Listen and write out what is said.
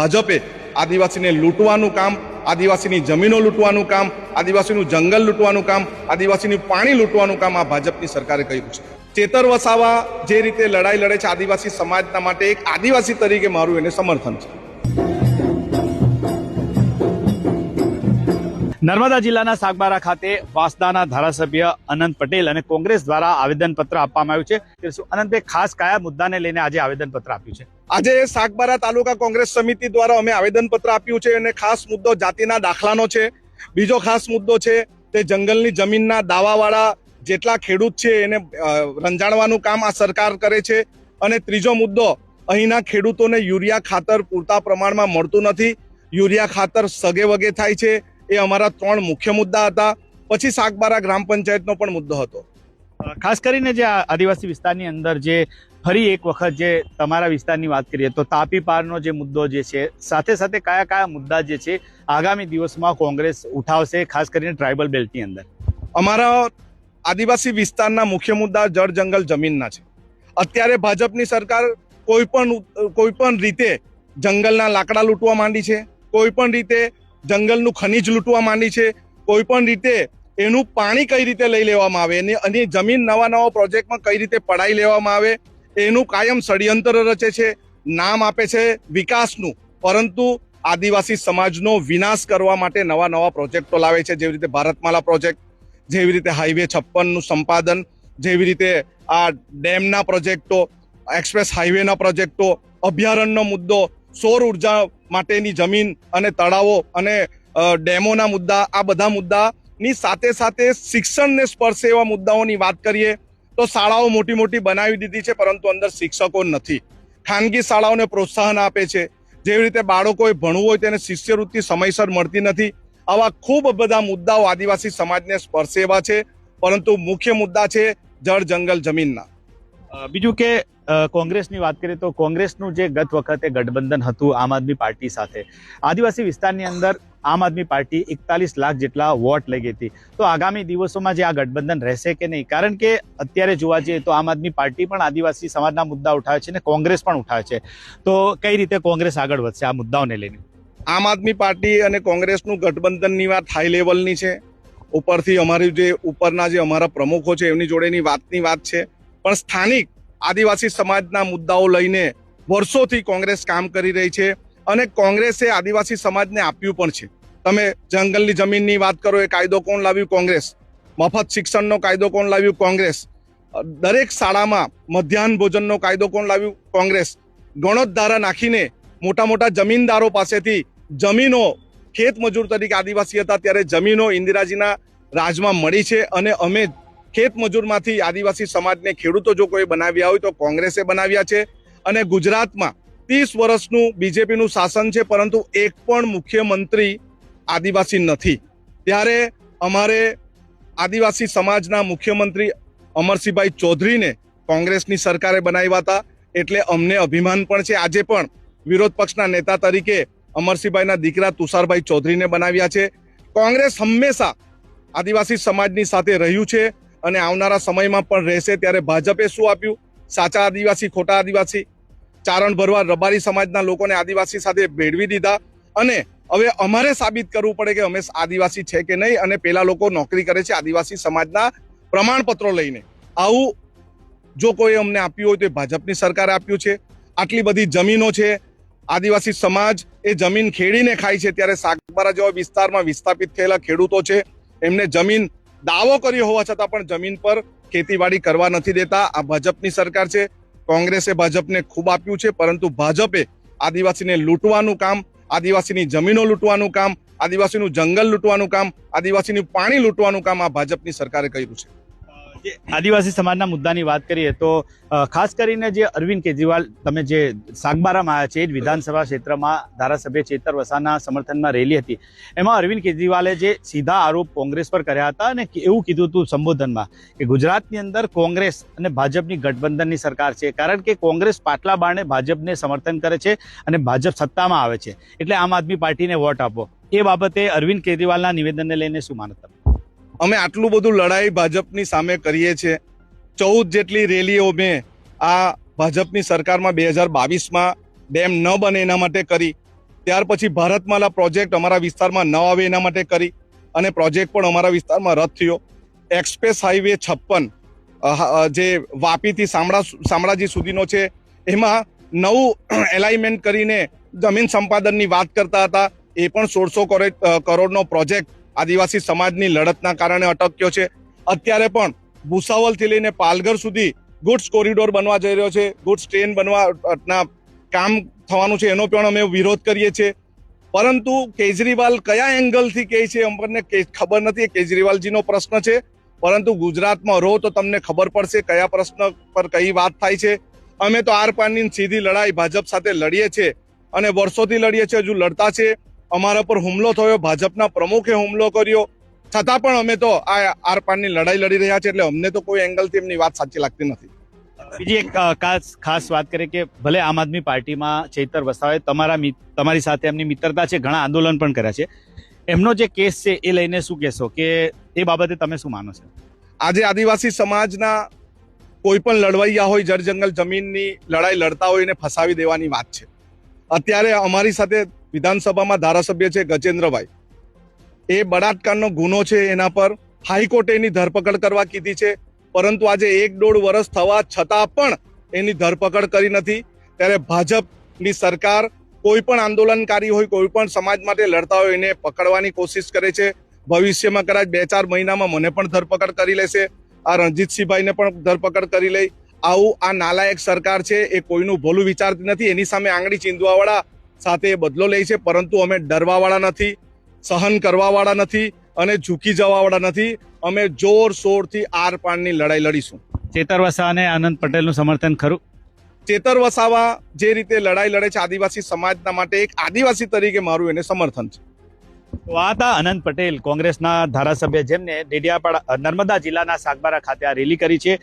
ભાજપે આદિવાસીને લૂંટવાનું કામ, આદિવાસીની જમીનો લૂંટવાનું કામ, આદિવાસીનું જંગલ લૂંટવાનું કામ, આદિવાસીનું પાણી લૂંટવાનું કામ આ ભાજપની સરકારે કર્યું છે. ચેતર વસાવા જે રીતે લડાઈ લડે છે આદિવાસી સમાજના માટે એક આદિવાસી તરીકે મારું એને સમર્થન છે. નર્મદા જિલ્લાના સાગબારા ખાતે વાસદાના ધારાસભ્ય અનંત પટેલ અને કોંગ્રેસ દ્વારા આવેદનપત્ર આપવામાં આવ્યું છે. કે શું અનંતભાઈ, ખાસ કયા મુદ્દાને લઈને આજે આવેદનપત્ર આપ્યું છે? આજે સાગબારા તાલુકા કોંગ્રેસ સમિતિ દ્વારા અમે આવેદનપત્ર આપ્યું છે અને ખાસ મુદ્દો જાતિના દાખલાનો છે. બીજો ખાસ મુદ્દો છે તે જંગલની જમીનના દાવાવાળા જેટલા ખેડૂત છે એને રંજાડવાનું કામ આ સરકાર કરે છે. અને ત્રીજો મુદ્દો, અહીંના ખેડૂતોને યુરિયા ખાતર પૂરતા પ્રમાણમાં મળતું નથી. યુરિયા ખાતર સગે વગે થાય છે. એ અમારા ત્રણ મુખ્ય મુદ્દા હતા. પછી સાગબારા ગ્રામ પંચાયતનો પણ મુદ્દો હતો. ખાસ કરીને જે આ આદિવાસી વિસ્તારની અંદર જે ફરી એક વખત જે તમારા વિસ્તારની વાત કરીએ તો તાપી પારનો જે મુદ્દો જે છે સાથે સાથે કયા કયા મુદ્દા જે છે આગામી દિવસમાં કોંગ્રેસ ઉઠાવશે ખાસ કરીને ટ્રાઇબલ બેલ્ટની અંદર? અમારા આદિવાસી વિસ્તારના મુખ્ય મુદ્દા જળ જંગલ જમીનના છે. અત્યારે ભાજપની સરકાર કોઈ પણ કોઈ પણ રીતે જંગલના લાકડા લૂંટવા માંડી છે. કોઈ પણ રીતે જંગલનું ખનીજ લૂંટવા માંડી છે. કોઈ પણ રીતે એનું પાણી કઈ રીતે લઈ લેવામાં આવે, અને અને જમીન નવા નવા પ્રોજેક્ટમાં કઈ રીતે પડાઈ લેવામાં આવે, એનું કાયમ ષડયંત્ર રચે છે, નામ આપે છે વિકાસનું. પરંતુ આદિવાસી સમાજનો વિનાશ કરવા માટે નવા નવા પ્રોજેક્ટો લાવે છે, જેવી રીતે ભારતમાલા પ્રોજેક્ટ, જેવી રીતે હાઈવે છપ્પનનું સંપાદન, જેવી રીતે આ ડેમના પ્રોજેક્ટો, એક્સપ્રેસ હાઈવેના પ્રોજેક્ટો, અભયારણ્યનો મુદ્દો, સૌર ઊર્જા માટેની જમીન અને તળાવો અને ડેમોના મુદ્દા, આ બધા મુદ્દાની સાથે સાથે શિક્ષણને સ્પર્શે એવા મુદ્દાઓની વાત કરીએ તો શાળાઓ મોટી મોટી બનાવી દીધી છે, પરંતુ અંદર શિક્ષકો નથી. ખાનગી શાળાઓને પ્રોત્સાહન આપે છે. જેવી રીતે બાળકોએ ભણવું હોય તેને શિષ્યવૃત્તિ સમયસર મળતી નથી. આવા ખૂબ બધા મુદ્દાઓ આદિવાસી સમાજને સ્પર્શે એવા છે. પરંતુ મુખ્ય મુદ્દા છે જળ જંગલ જમીનના. બીજું કે કોંગ્રેસની વાત કરીએ તો કોંગ્રેસનું જે ગત વખતે ગઠબંધન હતું આમ આદમી પાર્ટી સાથે, આદિવાસી વિસ્તારની અંદર આમ આદમી પાર્ટી એકતાલીસ લાખ જેટલા વોટ લઈ ગઈ હતી. તો આગામી દિવસોમાં જે આ ગઠબંધન રહેશે કે નહીં? કારણ કે અત્યારે જોવા જઈએ તો આમ આદમી પાર્ટી પણ આદિવાસી સમાજના મુદ્દા ઉઠાવે છે અને કોંગ્રેસ પણ ઉઠાવે છે. તો કઈ રીતે કોંગ્રેસ આગળ વધશે આ મુદ્દાઓને લઈને? આમ આદમી પાર્ટી અને કોંગ્રેસનું ગઠબંધનની વાત હાઈ લેવલની છે. ઉપરથી અમારી જે, ઉપરના જે અમારા પ્રમુખો છે એમની જોડેની વાતની વાત છે. પણ સ્થાનિક આદિવાસી સમાજના મુદ્દાઓ લઈને વર્ષોથી કોંગ્રેસ કામ કરી રહી છે અને કોંગ્રેસે આદિવાસી સમાજને આપ્યું પણ છે. તમે જંગલની જમીનની વાત કરો, એ કાયદો કોણ લાવ્યું? કોંગ્રેસ. મફત શિક્ષણનો કાયદો કોણ લાવ્યું? કોંગ્રેસ. દરેક શાળામાં મધ્યાહન ભોજનનો કાયદો કોણ લાવ્યું? કોંગ્રેસ. ગણોત ધારા નાખીને મોટા મોટા જમીનદારો પાસેથી જમીનો ખેત મજૂર તરીકે આદિવાસી હતા, ત્યારે જમીનો ઇન્દિરાજીના રાજમાં મળી છે અને અમે ખેત મજૂરમાંથી આદિવાસી સમાજને ખેડૂતો જો કોઈ બનાવ્યા હોય તો કોંગ્રેસે બનાવ્યા છે. અને ગુજરાતમાં ત્રીસ વર્ષનું બીજેપીનું શાસન છે, પરંતુ એક પણ મુખ્યમંત્રી આદિવાસી નથી. ત્યારે અમારે આદિવાસી સમાજના મુખ્યમંત્રી અમરસિંહભાઈ ચૌધરીને કોંગ્રેસની સરકારે બનાવ્યા હતા. એટલે અમને અભિમાન પણ છે. આજે પણ વિરોધ પક્ષના નેતા તરીકે અમરસિંહભાઈના દીકરા તુષારભાઈ ચૌધરીને બનાવ્યા છે. કોંગ્રેસ હંમેશા આદિવાસી સમાજની સાથે રહ્યું છે. અને આવનારા સમયમાં પણ રહેશે ત્યારે ભાજપે શું આપ્યું? સાચા આદિવાસી, ખોટા આદિવાસી. ચારણ ભરવા રબારી સમાજના લોકોને આદિવાસી સાથે ભેળવી દીધા. અને હવે અમારે સાબિત કરવું પડે કે અમે આદિવાસી છે કે નહીં અને પેલા લોકો નોકરી કરે છે આદિવાસી સમાજના પ્રમાણપત્રો લઈને. આવું જો કોઈ અમને આપ્યું હોય તો એ ભાજપની સરકારે આપ્યું છે. આટલી બધી જમીનો છે. આદિવાસી સમાજ એ જમીન ખેડીને ખાય છે. ત્યારે સાગબારા જેવા વિસ્તારમાં વિસ્થાપિત થયેલા ખેડૂતો છે. એમને જમીન દાવો કર્યો હોવા છતાં પણ જમીન પર ખેતીવાડી કરવા નથી દેતા. આ ભાજપની સરકાર છે. કોંગ્રેસે ભાજપને ખૂબ આપ્યું છે, પરંતુ ભાજપે આદિવાસીને લૂંટવાનું કામ, આદિવાસીની જમીનો લૂંટવાનું કામ, આદિવાસીનું જંગલ લૂંટવાનું કામ, આદિવાસીનું પાણી લૂંટવાનું કામ આ ભાજપની સરકારે કર્યું છે. આદિવાસી સમાજના મુદ્દાની વાત કરીએ તો ખાસ કરીને જે અરવિંદ કેજરીવાલ, તમે જે સાગબારામાં આવ્યા છે જ વિધાનસભા ક્ષેત્રમાં ધારાસભ્ય ચેતર વસાના સમર્થનમાં રેલી હતી. એમાં અરવિંદ કેજરીવાલે જે સીધા આરોપ કોંગ્રેસ પર કર્યા હતા અને એવું કીધું હતું સંબોધનમાં કે ગુજરાતની અંદર કોંગ્રેસ અને ભાજપની ગઠબંધનની સરકાર છે. કારણ કે કોંગ્રેસ પાટલા બારણે ભાજપને સમર્થન કરે છે અને ભાજપ સત્તામાં આવે છે. એટલે આમ આદમી પાર્ટીને વોટ આપો. એ બાબતે અરવિંદ કેજરીવાલના નિવેદનને લઈને શું માનો તમે? અમે આટલું બધું લડાઈ ભાજપની સામે કરીએ છીએ. ચૌદ જેટલી રેલીઓ મેં આ ભાજપની સરકારમાં બે હજાર બાવીસમાં ડેમ ન બને એના માટે કરી. ત્યાર પછી ભારતમાલા પ્રોજેક્ટ અમારા વિસ્તારમાં ન આવે એના માટે કરી અને પ્રોજેક્ટ પણ અમારા વિસ્તારમાં રદ થયો. એક્સપ્રેસ હાઈવે છપ્પન જે વાપીથી શામળા શામળાજી સુધીનો છે, એમાં નવું એલાઇનમેન્ટ કરીને જમીન સંપાદનની વાત કરતા હતા. એ પણ સોળસો કરોડનો પ્રોજેક્ટ આદિવાસી સમાજની લડતના કારણે અટક્યો છે. અત્યારે પણ ભૂસાવલથી લઈને પાલઘર સુધી ગુડ્સ કોરિડોર બનવા જઈ રહ્યો છે. ગુડ્સ ટ્રેન બનવાના કામ થવાનું છે એનો પણ અમે વિરોધ કરીએ છીએ. પરંતુ કેજરીવાલ કયા એંગલથી કહે છે અમને ખબર નથી. કેજરીવાલજીનો પ્રશ્ન છે. પરંતુ ગુજરાતમાં રહો તો તમને ખબર પડશે કયા પ્રશ્ન પર કઈ વાત થાય છે. અમે તો આર પારની સીધી લડાઈ ભાજપ સાથે લડીએ છીએ. અને વર્ષોથી લડીએ છીએ, હજુ લડતા છે. અમારા પર હુમલો થયો ભાજપના પ્રમુખે હુમલો કર્યો. છતાં પણ અમે તો આ આરપારની લડાઈ લડી રહ્યા છીએ એટલે અમને તો કોઈ એંગલથી એમની વાત સાચી લાગતી નથી. બીજી એક ખાસ વાત કરીએ કે ભલે આમ આદમી પાર્ટીમાં ચૈતર વસાવે તમારા તમારી સાથે એમની મિત્રતા છે ઘણા આંદોલન પણ કર્યા છે. એમનો જે કેસ છે એ લઈને શું કહેશો કે એ બાબતે તમે શું માનો છો? આજે આદિવાસી સમાજના કોઈ પણ લડવૈયા હોય જળ જંગલ જમીનની લડાઈ લડતા હોય એને ફસાવી દેવાની વાત છે. અત્યારે અમારી સાથે વિધાનસભામાં ધારાસભ્ય છે ગજેન્દ્રભાઈ. એ બળાત્કારનો ગુનો છે એના પર હાઈકોર્ટે એની ધરપકડ કરવા કીધી છે. પરંતુ આજે એક દોઢ વર્ષ થવા છતાં પણ એની ધરપકડ કરી નથી. ત્યારે ભાજપની સરકાર કોઈ પણ આંદોલનકારી હોય, કોઈ પણ સમાજ માટે લડતા હોય એને પકડવાની કોશિશ કરે છે. ભવિષ્યમાં કદાચ બે ચાર મહિનામાં મને પણ ધરપકડ કરી લેશે. આ રણજીતસિંહભાઈને પણ ધરપકડ કરી લઈ. આવું આ નાલાયક સરકાર છે એ કોઈનું ભલું વિચારતી નથી. એની સામે આંગળી ચીંધવાવાળા સાથે એ બદલો લે છે પરંતુ અમે ડરવાવાળા નથી સહન કરવાવાળા નથી અને ઝૂકી જવાવાળા નથી. અમે જોર શોરથી આર પારની લડાઈ લડીશું. ચેતર વસાવાને આનંદ પટેલનું સમર્થન ખરું? ચેતર વસાવા જે રીતે લડાઈ લડે છે આદિવાસી સમાજના માટે એક આદિવાસી તરીકે મારું એને સમર્થન છે. તો આ હતા અનંત પટેલ કોંગ્રેસના ધારાસભ્ય જેમને ડેડિયાપાડા નર્મદા જિલ્લાના સાગબારા ખાતે આ રેલી કરી છે.